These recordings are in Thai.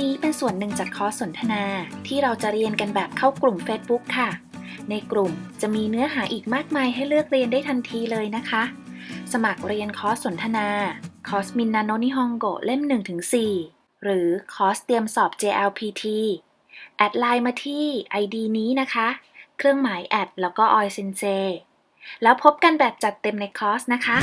นี้เป็นส่วนหนึ่งจากคอร์สสนทนาที่เราจะเรียนกันแบบเข้ากลุ่ม Facebook ค่ะ ในกลุ่มจะมีเนื้อหาอีกมากมายให้เลือกเรียนได้ทันทีเลยนะคะ สมัครเรียนคอร์สสนทนา คอร์สมินนาโนนิฮงโกเล่ม 1-4 หรือคอร์สเตรียมสอบ JLPT แอดไลน์มาที่ ID นี้นะคะ เครื่องหมายแอดแล้วก็ออยเซนเซแล้วพบกันแบบจัดเต็มในคอร์สนะคะ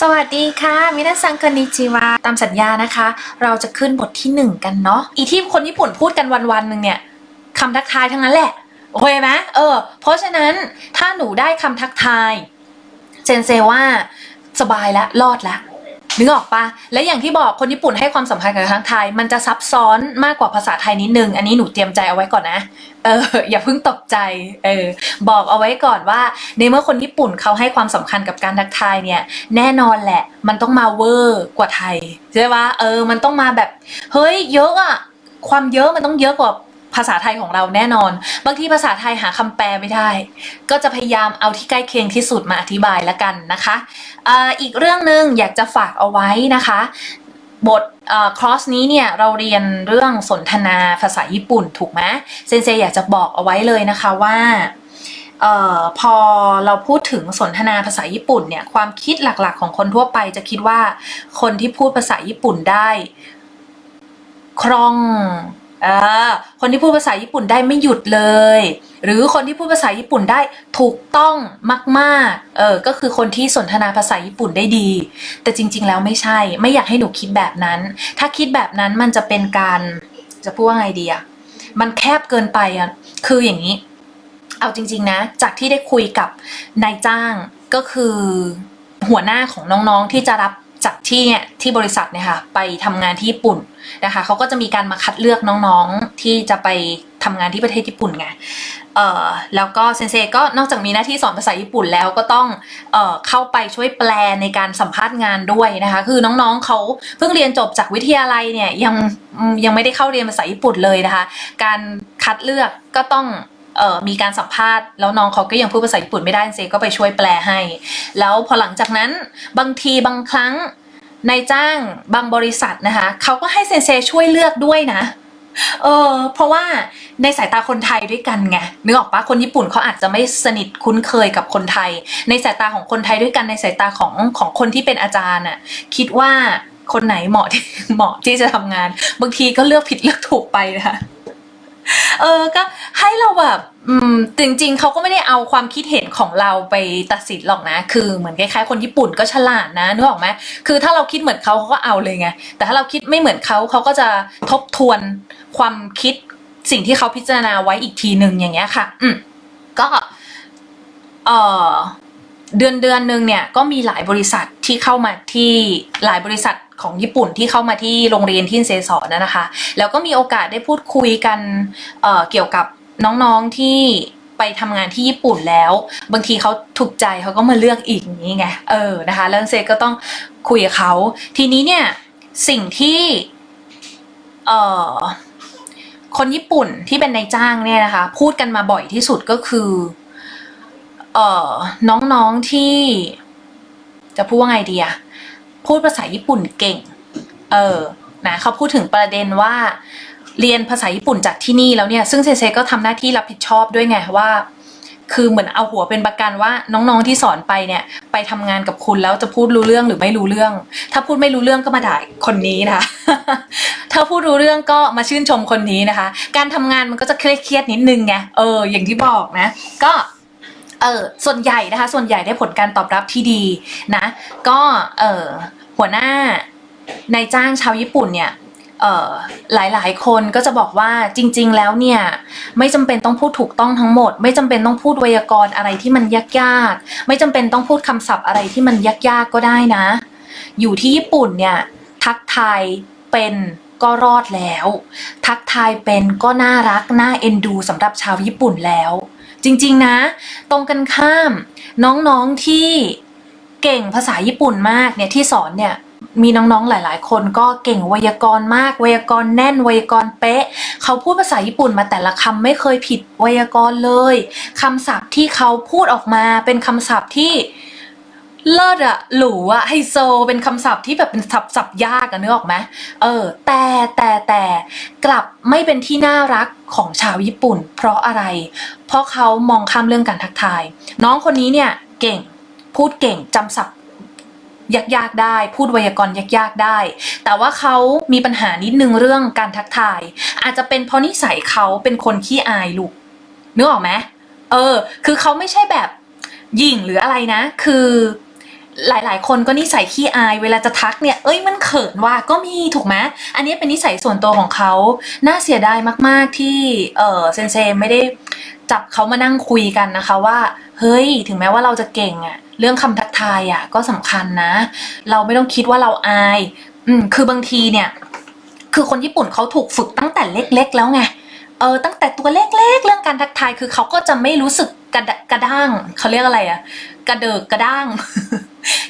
สวัสดีค่ะ มินาซังคอนิจิวา ตามสัญญานะคะ เราจะขึ้นบทที่หนึ่งกันเนาะ อีที่คนญี่ปุ่นพูดกันวันๆหนึ่งเนี่ยคำทักทายทั้งนั้นแหละ โอเคไหมเออ เพราะฉะนั้นถ้าหนูได้คำทักทาย เซนเซว่าสบายแล้วรอดแล้ว นึกออกปะและอย่างที่บอกคนญี่ปุ่นให้ความสำคัญกับคำทักทย มันจะซับซ้อนมากกว่าภาษาไทยนิดนึง อันนี้หนูเตรียมใจเอาไว้ก่อนนะ เออ อย่าเพิ่งตกใจ เออ บอกเอาไว้ก่อนว่า ในเมื่อคนญี่ปุ่นเขาให้ความสำคัญกับการทักทายเนี่ย แน่นอนแหละ มันต้องมาเวอร์กว่าไทยใช่ปะเออ มันต้องมาแบบ เฮ้ย เยอะอะ ความเยอะมันต้องเยอะกว่า ภาษาไทยของเราแน่นอน บางทีภาษาไทยหาคำแปลไม่ได้ ก็จะพยายามเอาที่ใกล้เคียงที่สุดมาอธิบายละกันนะคะออีกเรื่องหนึ่งอยากจะฝากเอาไว้นะคะบทคลอสนี้เนี่ยเราเรียนเรื่องสนทนาภาษาญี่ปุ่นถูกไหมเซนเซอยากจะบอกเอาไว้เลยนะคะว่าออพอเราพูดถึงสนทนาภาษาญี่ปุ่นเนี่ยความคิดหลักๆ ของคนทั่วไปจะคิดว่าคนที่พูดภาษาญี่ปุ่นได้คล่อง ออคนที่พูดภาษาญี่ปุ่นได้ไม่หยุดเลย หรือคนที่พูดภาษาญี่ปุ่นได้ถูกต้องมากๆเออก็คือคนที่สนทนาภาษาญี่ปุ่นได้ดี แต่จริง ๆ แล้วไม่ใช่ ไม่อยากให้หนูคิดแบบนั้น ถ้าคิดแบบนั้นมันจะเป็นการจะพูดว่าไงดีอะมันแคบเกินไปอะคืออย่างนี้ เอาจริง ๆ นะ จากที่ได้คุยกับนายจ้างก็คือหัวหน้าของน้องๆที่จะรับ จากที่เนี่ยที่บริษัทเนี่ยค่ะไปทำงานที่ญี่ปุ่นนะคะเขาก็จะมีการมาคัดเลือกน้องๆที่จะไปทำงานที่ประเทศญี่ปุ่นไงเอ่อแล้วก็เซนเซก็นอกจากมีหน้าที่สอนภาษาญี่ปุ่นแล้วก็ต้องเอ่อเข้าไปช่วยแปลในการสัมภาษณ์งานด้วยนะคะ คือน้องๆเขาเพิ่งเรียนจบจากวิทยาลัยเนี่ยยังยังไม่ได้เข้าเรียนภาษาญี่ปุ่นเลยนะคะ การคัดเลือกก็ต้อง เอ่อมีการสัมภาษณ์แล้วน้องเขาก็ยังพูดภาษาญี่ปุ่นไม่ได้เซก็ไปช่วยแปลให้ แล้วพอหลังจากนั้นบางทีบางครั้งนายจ้างบางบริษัทนะคะเขาก็ให้เซนเซช่วยเลือกด้วยนะเออเพราะว่าในสายตาคนไทยด้วยกันไงนึกออกปะคนญี่ปุ่นเขาอาจจะไม่สนิทคุ้นเคยกับคนไทย ในสายตาของคนไทยด้วยกันในสายตาของของคนที่เป็นอาจารย์น่ะคิดว่าคนไหนเหมาะที่เหมาะที่จะทำงาน บางทีก็เลือกผิดเลือกถูกไปนะคะ เออก็ให้เราแบบอืมจริงๆเขาก็ไม่ได้เอาความคิดเห็นของเราไปตัดสินหรอกนะ คือเหมือนคล้ายๆคนญี่ปุ่นก็ฉลาดนะนึกออกไหมคือถ้าเราคิดเหมือนเขาเขาก็เอาเลยไงแต่ถ้าเราคิดไม่เหมือนเขาเขาก็จะทบทวนความคิดสิ่งที่เขาพิจารณาไว้อีกทีหนึ่งอย่างเงี้ยค่ะ อืมก็เออเดือนเดือนหนึ่งเนี่ยก็มีหลายบริษัทที่เข้ามาที่หลายบริษัท ของญี่ปุ่นที่เข้ามาที่โรงเรียนที่เซสอนนะคะ แล้วก็มีโอกาสได้พูดคุยกันเเกี่ยวกับน้องๆที่ไปทำงานที่ญี่ปุ่นแล้ว บางทีเขาถูกใจเขาก็มาเลือกอีกอย่างนี้ไงเออนะคะแล้วเซก็ต้องคุยกับเขาทีนี้เนี่ยสิ่งที่เอ่อคนญี่ปุ่นที่เป็นนายจ้างเนี่ยนะคะ พูดกันมาบ่อยที่สุดก็คือเอ่อน้องๆที่จะพูดว่าไงดีอะ พูดภาษาญี่ปุ่นเก่ง เออ นะเขาพูดถึงประเด็นว่า เรียนภาษาญี่ปุ่นจากที่นี่แล้วเนี่ย ซึ่งเซเซก็ทำหน้าที่รับผิดชอบด้วยไงว่า คือเหมือนเอาหัวเป็นประกันว่าน้องๆที่สอนไปเนี่ย ไปทำงานกับคุณแล้วจะพูดรู้เรื่องหรือไม่รู้เรื่อง ถ้าพูดไม่รู้เรื่องก็มาด่าคนนี้นะคะ ถ้าพูดรู้เรื่องก็มาชื่นชมคนนี้นะคะ การทำงานมันก็จะเครียดๆนิดนึงไง เออ อย่างที่บอกนะ ก็ เออส่วนใหญ่นะคะ ส่วนใหญ่ได้ผลการตอบรับที่ดีนะ ก็เออหัวหน้านายจ้างชาวญี่ปุ่นเนี่ยเอ่อหลายๆคนก็จะบอกว่าจริง ๆ แล้วเนี่ยไม่จำเป็นต้องพูดถูกต้องทั้งหมด ไม่จำเป็นต้องพูดไวยากรณ์อะไรที่มันยากๆไม่จำเป็นต้องพูดคำศัพท์อะไรที่มันยากๆก็ได้นะ อยู่ที่ญี่ปุ่นเนี่ยทักทายเป็นก็รอดแล้ว ทักทายเป็นก็น่ารักน่าเอ็นดูสำหรับชาวญี่ปุ่นแล้ว จริงๆนะ ตรงกันข้าม น้องๆที่เก่งภาษาญี่ปุ่นมากเนี่ยที่สอนเนี่ยมีน้องๆหลายๆ คนก็เก่งไวยากรณ์มาก ไวยากรณ์แน่น ไวยากรณ์เป๊ะ เขาพูดภาษาญี่ปุ่นมาแต่ละคำไม่เคยผิดไวยากรณ์เลยคำศัพท์ที่เขาพูดออกมาเป็นคำศัพท์ที่ เลิศอะหรูอะไฮโซเป็นคำศัพท์ที่แบบเป็นศัพท์ศัพท์ยากอะนึกออกไหมเออ แต่แต่แต่กลับไม่เป็นที่น่ารักของชาวญี่ปุ่น เพราะอะไร เพราะเขามองข้ามเรื่องการทักทาย น้องคนนี้เนี่ยเก่งพูดเก่งจำศัพท์ยากๆได้ พูดไวยากรณ์ยากๆได้ แต่ว่าเขามีปัญหานิดนึงเรื่องการทักทาย อาจจะเป็นเพราะนิสัยเขาเป็นคนขี้อายลูกนึกออกไหมเออ คือเขาไม่ใช่แบบหยิ่งหรืออะไรนะ คือ หลายๆ คนก็นิสัยขี้อาย เวลาจะทักเนี่ย เอ้ยมันเขินว่าก็มีถูกไหมอันนี้เป็นนิสัยส่วนตัวของเขา น่าเสียดายมากๆที่เออเซนเซไม่ได้จับเขามานั่งคุยกันนะคะว่าเฮ้ย ถึงแม้ว่าเราจะเก่งอะเรื่องคำทักทายอะก็สำคัญนะ เราไม่ต้องคิดว่าเราอาย อืมคือบางทีเนี่ย คือคนญี่ปุ่นเขาถูกฝึกตั้งแต่เล็ก ๆ แล้วไงเออตั้งแต่ตัวเล็กๆเรื่องการทักทายคือเขาก็จะไม่รู้สึกกระดะกระด้างเขาเรียกอะไรอะกระเดิกกระด้าง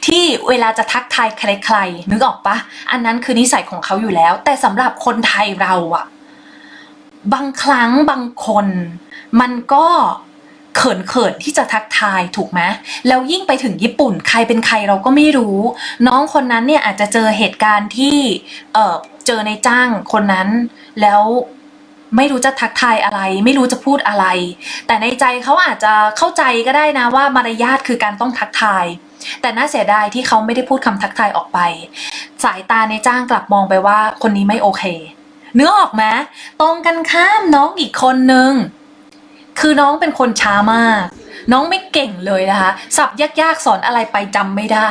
ที่เวลาจะทักทายใครๆนึกออกปะอันนั้นคือนิสัยของเขาอยู่แล้ว แต่สำหรับคนไทยเราอะบางครั้งบางคน มันก็เขินเขินๆที่จะทักทายถูกไหมแล้วยิ่งไปถึงญี่ปุ่นใครเป็นใครเราก็ไม่รู้ น้องคนนั้นเนี่ยอาจจะเจอเหตุการณ์ที่เออเจอในจ้างคนนั้น แล้วไม่รู้จะทักทายอะไร ไม่รู้จะพูดอะไร แต่ในใจเขาอาจจะเข้าใจก็ได้นะว่ามารยาทคือการต้องทักทาย แต่น่าเสียดายที่เขาไม่ได้พูดคำทักทายออกไป สายตาในจ้างกลับมองไปว่าคนนี้ไม่โอเค เนื้อออกไหมตรงกันข้ามน้องอีกคนนึง คือน้องเป็นคนช้ามาก น้องไม่เก่งเลยนะคะสับยากๆสอนอะไรไปจำไม่ได้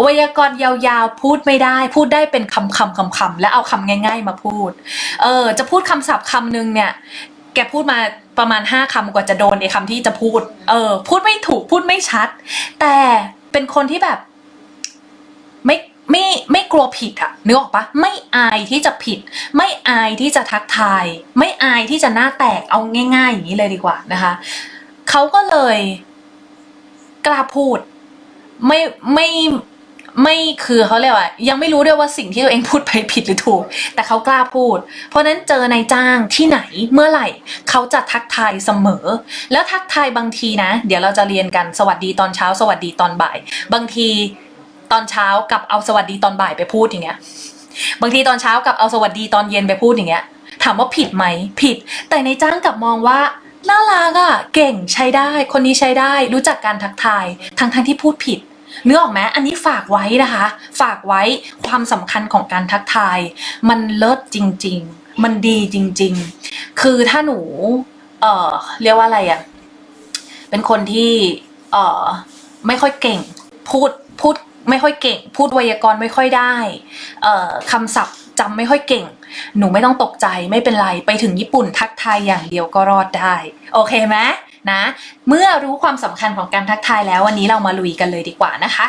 ไวยากรณ์ยาวๆพูดไม่ได้ พูดได้เป็นคำคำคำคำๆแล้วเอาคำง่าย ๆ มาพูด เออ จะพูดคำศัพท์คำหนึ่งเนี่ยแกพูดมาประมาณห้าคำกว่าจะโดนไอ้คำที่จะพูด เออ พูดไม่ถูก พูดไม่ชัด แต่ เป็นคนที่แบบ ไม่ไม่ไม่กลัวผิดอะนึกออกปะไม่อายที่จะผิด ไม่อายที่จะทักทาย ไม่อายที่จะหน้าแตกเอาง่ายๆอย่างนี้เลยดีกว่านะคะเขาก็เลยกล้าพูด ไม่ไม่ ไม่คือเขาเรียกว่ายังไม่รู้ด้วยว่าสิ่งที่ตัวเองพูดไปผิดหรือถูก แต่เขากล้าพูด เพราะนั้นเจอนายจ้างที่ไหนเมื่อไหร่เขาจะทักทายเสมอ แล้วทักทายบางทีนะ เดี๋ยวเราจะเรียนกันสวัสดีตอนเช้า สวัสดีตอนบ่าย บางทีตอนเช้ากับเอาสวัสดีตอนบ่ายไปพูดอย่างเงี้ยบางทีตอนเช้ากับเอาสวัสดีตอนเย็นไปพูดอย่างเงี้ยถามว่าผิดไหมผิด แต่ในจ้างกลับมองว่าน่ารักอะเก่งใช้ได้ คนนี้ใช้ได้ รู้จักการทักทายทั้งทั้งที่พูดผิด นึกอออกไหมอันนี้ฝากไว้นะคะ ฝากไว้ความสำคัญของการทักทาย มันเลิศจริง ๆ มันดีจริง ๆ คือถ้าหนู เอ่อ เรียกว่าอะไรอะเป็นคนที่ เอ่อ ไม่ค่อยเก่ง พูด พูดไม่ค่อยเก่ง พูดไวยากรณ์ไม่ค่อยได้ เอ่อคำศัพท์จำไม่ค่อยเก่ง หนูไม่ต้องตกใจไม่เป็นไร ไปถึงญี่ปุ่นทักทายอย่างเดียวก็รอดได้ โอเคไหม นะ เมื่อรู้ความสำคัญของการทักทายแล้ววันนี้เรามาลุยกันเลยดีกว่านะคะ